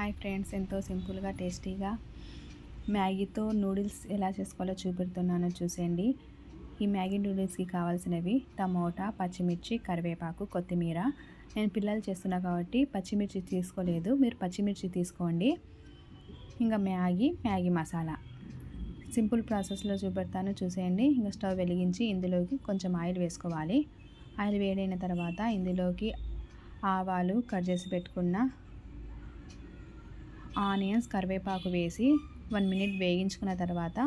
Hi friends ఎంతో సింపుల్గా టేస్టీగా మ్యాగీతో నూడిల్స్ ఎలా చేసుకోవాలో చూపెడుతున్నానో చూసేయండి. ఈ మ్యాగీ నూడిల్స్కి కావాల్సినవి టమోటా పచ్చిమిర్చి కరివేపాకు కొత్తిమీర. నేను పిల్లలు చేస్తున్నా కాబట్టి పచ్చిమిర్చి తీసుకోలేదు. మీరు పచ్చిమిర్చి తీసుకోండి. ఇంకా మ్యాగీ మ్యాగీ మసాలా. సింపుల్ ప్రాసెస్లో చూపెడతాను చూసేయండి. ఇంకా స్టవ్ వెలిగించి ఇందులోకి కొంచెం ఆయిల్ వేసుకోవాలి. ఆయిల్ వేడైన తర్వాత ఇందులోకి ఆవాలు కట్ చేసి పెట్టుకున్న ఆనియన్స్ కరివేపాకు వేసి వన్ మినిట్ వేగించుకున్న తర్వాత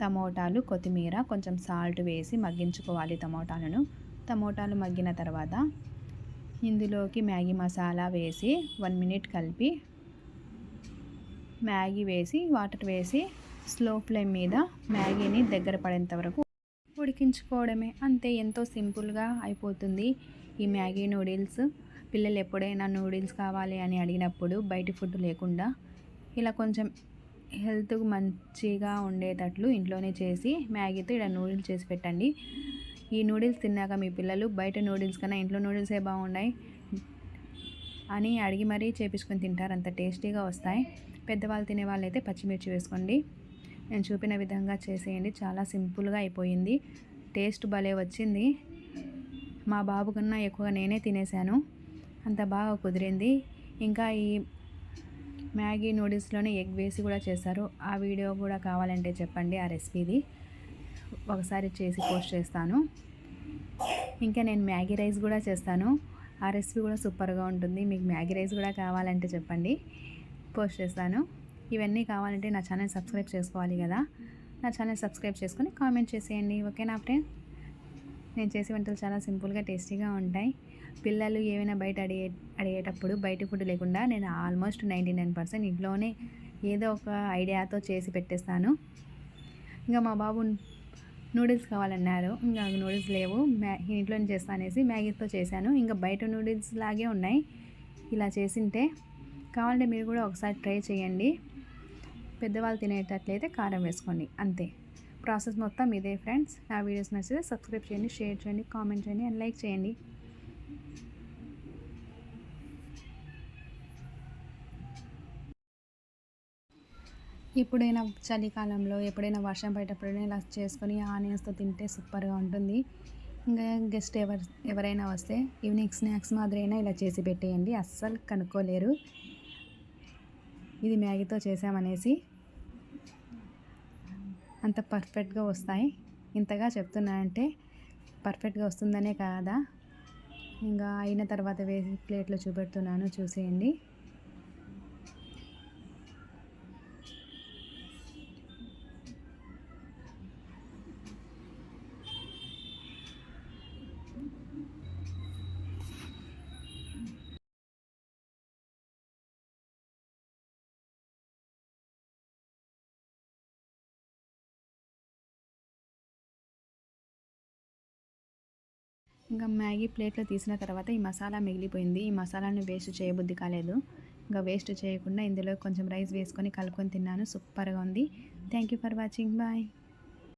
టమోటాలు కొత్తిమీర కొంచెం సాల్ట్ వేసి మగ్గించుకోవాలి టమోటాలను. టమోటాలు మగ్గిన తర్వాత ఇందులోకి మ్యాగీ మసాలా వేసి వన్ మినిట్ కలిపి మ్యాగీ వేసి వాటర్ వేసి స్లో ఫ్లేమ్ మీద మ్యాగీని దగ్గర పడేంత వరకు ఉడికించుకోవడమే. అంతే ఎంతో సింపుల్గా అయిపోతుంది ఈ మ్యాగీ నూడిల్స్. పిల్లలు ఎప్పుడైనా నూడిల్స్ కావాలి అని అడిగినప్పుడు బయట ఫుడ్ లేకుండా ఇలా కొంచెం హెల్త్కు మంచిగా ఉండేటట్లు ఇంట్లోనే చేసి మ్యాగీతో ఇలా నూడిల్స్ చేసి పెట్టండి. ఈ నూడిల్స్ తిన్నాక మీ పిల్లలు బయట నూడిల్స్ కన్నా ఇంట్లో నూడిల్సే బాగున్నాయి అని అడిగి మరీ చేపించుకొని తింటారు. అంత టేస్టీగా వస్తాయి. పెద్దవాళ్ళు తినే వాళ్ళు అయితే పచ్చిమిర్చి వేసుకోండి. నేను చూపిన విధంగా చేసేయండి. చాలా సింపుల్గా అయిపోయింది. టేస్ట్ భలే వచ్చింది. మా బాబు కన్నా ఎక్కువగా నేనే తినేసాను. అంత బాగా కుదిరింది. ఇంకా ఈ మ్యాగీ నూడిల్స్లోనే ఎగ్ వేసి కూడా చేస్తారు ఆ వీడియో కూడా కావాలంటే చెప్పండి ఆ రెసిపీది. ఒకసారి చేసి పోస్ట్ చేస్తాను. ఇంకా నేను మ్యాగీ రైస్ కూడా చేస్తాను. ఆ రెసిపీ కూడా సూపర్గా ఉంటుంది. మీకు మ్యాగీ రైస్ కూడా కావాలంటే చెప్పండి పోస్ట్ చేస్తాను. ఇవన్నీ కావాలంటే నా ఛానల్ సబ్స్క్రైబ్ చేసుకోవాలి కదా. నా ఛానల్ సబ్స్క్రైబ్ చేసుకొని కామెంట్ చేసేయండి. ఓకేనా ఫ్రెండ్? నేను చేసే వంటలు చాలా సింపుల్గా టేస్టీగా ఉంటాయి. పిల్లలు ఏమైనా బయట అడిగే అడిగేటప్పుడు బయట ఫుడ్ లేకుండా నేను ఆల్మోస్ట్ నైంటీ నైన్ పర్సెంట్ ఇంట్లోనే ఏదో ఒక ఐడియాతో చేసి పెట్టేస్తాను. ఇంకా మా బాబు నూడిల్స్ కావాలన్నారు. ఇంకా నూడిల్స్ లేవు. మ్యా ఇంట్లోనే చేస్తానేసి మ్యాగీతో చేశాను. ఇంకా బయట నూడిల్స్ లాగే ఉన్నాయి. ఇలా చేసింటే కావాలంటే మీరు కూడా ఒకసారి ట్రై చేయండి. పెద్దవాళ్ళు తినేటట్లయితే కారం వేసుకోండి. అంతే. ప్రాసెస్ మొత్తం ఇదే ఫ్రెండ్స్. నా వీడియోస్ నచ్చితే సబ్స్క్రైబ్ చేయండి షేర్ చేయండి కామెంట్ చేయండి అండ్ లైక్ చేయండి. ఎప్పుడైనా చలికాలంలో ఎప్పుడైనా వర్షం పడేటప్పుడైనా ఇలా చేసుకొని ఆనియన్స్తో తింటే సూపర్గా ఉంటుంది. ఇంకా గెస్ట్ ఎవరు ఎవరైనా వస్తే ఈవినింగ్ స్నాక్స్ మాదిరైనా ఇలా చేసి పెట్టేయండి. అస్సలు కనుక్కోలేరు. ఇది మ్యాగీతో చేసామనేసి. అంత పర్ఫెక్ట్గా వస్తాయి. ఇంతగా చెప్తున్నానంటే పర్ఫెక్ట్గా వస్తుందనే కాదా? ఇంకా అయిన తర్వాత వేసి ప్లేట్లో చూపెడుతున్నాను చూసేయండి. ఇంకా మ్యాగీ ప్లేట్లో తీసిన తర్వాత ఈ మసాలా మిగిలిపోయింది. ఈ మసాలాను వేస్ట్ చేయబుద్ధి కాలేదు. ఇంకా వేస్ట్ చేయకుండా ఇందులో కొంచెం రైస్ వేసుకొని కలుపుకొని తిన్నాను. సూపర్గా ఉంది. Thank you for watching. Bye.